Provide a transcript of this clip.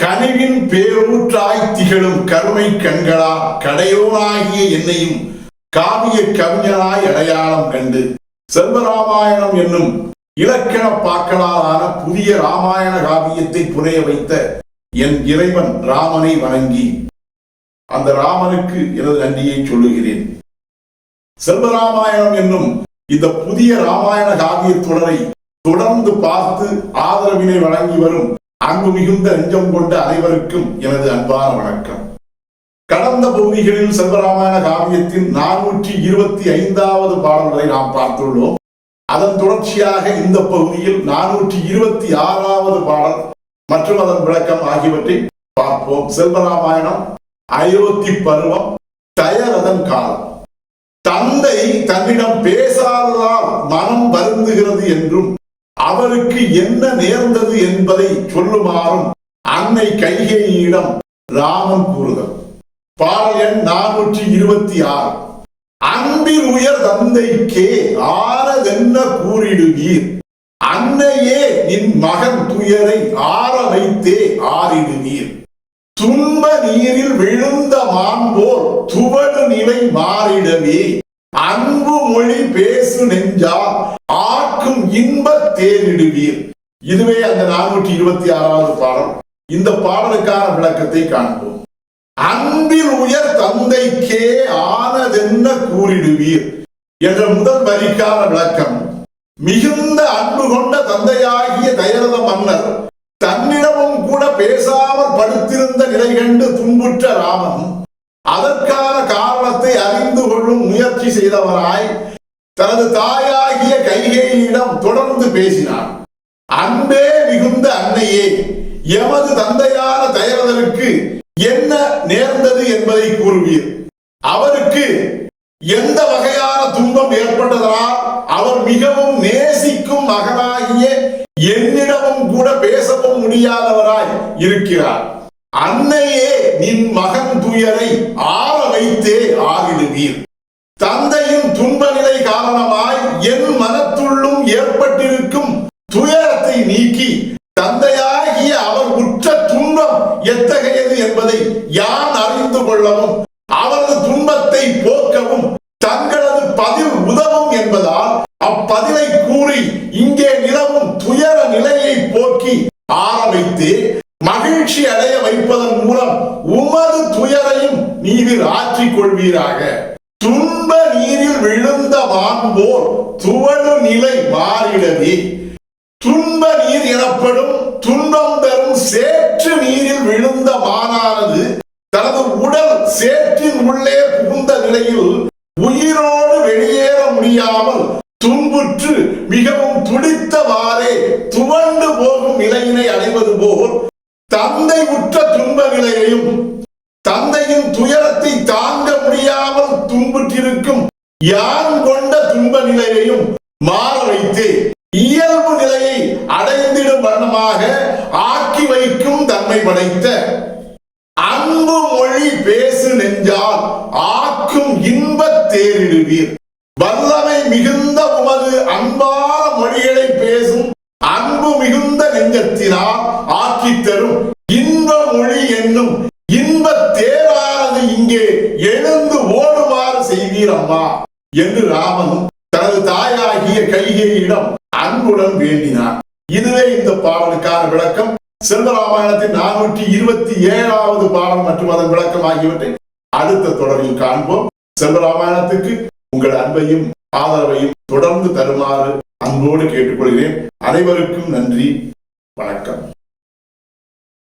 கனிவின் பேரூற்றாய் திகழும் கருணை கண்களா கடையோனாகிய என்னையும் காவிய கவிஞனாய் அடையாளம் கண்டு. செல்வராமாயணம் என்னும் இலக்கண பாக்களாலான புதிய ராமாயண காவியத்தை புனைய வைத்த என் இறைவன் ராமனை வணங்கி அந்த ராமனுக்கு எனது நன்றியை சொல்லுகிறேன். செல்வராமாயணம் என்னும் இந்த புதிய ராமாயண காவிய தொடரை தொடர்ந்து பார்த்து ஆதரவினை வழங்கி வரும் அன்பு மிகுந்த நெஞ்சம் கொண்ட அனைவருக்கும் எனது அன்பான வணக்கம். கடந்த பகுதிகளில் செல்வராமாயண காவியத்தின் நானூற்றி இருபத்தி ஐந்தாவது பாடல்களை நாம் பார்த்துள்ளோம். அதன் தொடர்ச்சியாக இந்த பகுதியில் நானூற்றி இருபத்தி ஆறாவது பாடல் மற்றும் அதன் விளக்கம் ஆகியவற்றை பார்ப்போம். செல்வராமாயணம் அயோத்தி பருவம் தயரதன் காலம். தந்தை தன்னிடம் பேசாததால் மனம் வருந்துகிறது என்றும் அவருக்கு என்ன நேர்ந்தது என்பதை சொல்லுமாறும் அன்னை கைகேயிடம் ராமன் கூறுதல் பாடல் எண் நானூற்றி இருபத்தி ஆறு அன்பில் உயர் தந்தைக்கே ஆறதென்ன கூறிடுவீர்? அன்னையே நின் மகன் துயரை ஆற வைத்தே ஆறிடுவீர். துன்ப நீரில் விழுந்த மான்போர் துவடு நிலை மாறிடவே. அன்பு மொழி பேசு நெஞ்சால் ஆக்கும் இன்பத் தேரிடுவீர் இதுவே அந்த நானூற்றி இருபத்தி ஆறாவது பாடல். இந்த பாடலுக்கான விளக்கத்தை காண்போம். அன்பில் உயர் தந்தைக்கே ஆனதென்ன கூறிடுவீர்? என்ற முதல் வரிக்கான விளக்கம். மிகுந்த அன்பு கொண்ட தந்தையாகிய தயரத மன்னர் தன்னிடமும் கூட பேசாமல் படுத்திருந்த நிலை கண்டு துன்புற்ற ராமன் அதற்கான காரணத்தை அறிந்து கொள்ளும் முயற்சி செய்தவராய் தனது தாயாகிய கைகேயிடம் தொடர்ந்து பேசினார். அன்பே மிகுந்த அன்னையே எமது தந்தையான தயவதற்கு என்ன நேர்ந்தது என்பதை கூறுவீர். அவருக்கு எந்த வகையான துன்பம் ஏற்பட்டதனால் அவர் மிகவும் நேசிக்கும் மகனாகிய என்னிடமும் கூட பேசவும் முடியாதவராய் இருக்கிறார். அன்னையே நின் மகன் துயரை ஆற வைத்தே ஆறிடுவீர் தந்தையின் துன்ப நிலை காரணமாய் என் மனத்துள்ளும் ஏற்பட்டிருக்கும் துயரத்தை நீக்கி தந்தையாகிய அவர் உற்ற துன்பம் எத்தகையது என்பதை யான் அறிந்து கொள்ளவும் அவரது துன்பத்தை போக்கவும் தங்களது பதில் உதவும் என்பதால் அப்பதிலை கூறி இங்கே நிலவும் துயர நிலையை போக்கி ஆற வைத்து மகிழ்ச்சி அடைய வைப்பதன் மூலம் உமது துயரையும் நீரில் ஆற்றிக் கொள்வீராக துன்ப நீரில் விழுந்த மாண்போர் துவழு நிலை மாறிடவே. துன்ப நீர் எனப்படும் துன்பம் தரும் சேற்று நீரில் விழுந்த மானானது தனது உடல் சேற்று தந்தை உற்ற துன்ப தந்தையின் துயரத்தை தாங்க முடியாமல் துன்புற்றிருக்கும் யான் கொண்ட துன்ப நிலையையும் மாற வைத்து இயல்பு நிலையை அடைந்திடும் வண்ணமாக ஆக்கி வைக்கும் தன்மை படைத்த அன்பு மொழி பேசு நெஞ்சால் ஆக்கும் இன்பத் தேரிடுவீர் வல்லமை மிகுந்த உமது அன்பான மொழிகளை பேசும் மிகுந்த ஆக்கி தரும் இன்ப மொழி என்னும் இன்ப தேரானது இங்கே எழுந்து ஓடுமாறு செய்வீர் அம்மா என்று ராமன் தனது தாயாகிய கைகையிடம் அன்புடன் வேண்டினார் இதுவே இந்த பாடலுக்கான விளக்கம். செல்வராமாயணத்தின் நானூற்றி இருபத்தி ஏழாவது பாடல் மற்றும் அதன் விளக்கம் ஆகியவற்றை அடுத்த தொடரில் காண்போம். செல்வராமாயணத்துக்கு உங்கள் அன்பையும் ஆதரவையும் தொடர்ந்து தருமாறு அன்போடு கேட்டுக்கொள்கிறேன். அனைவருக்கும் நன்றி. வணக்கம்.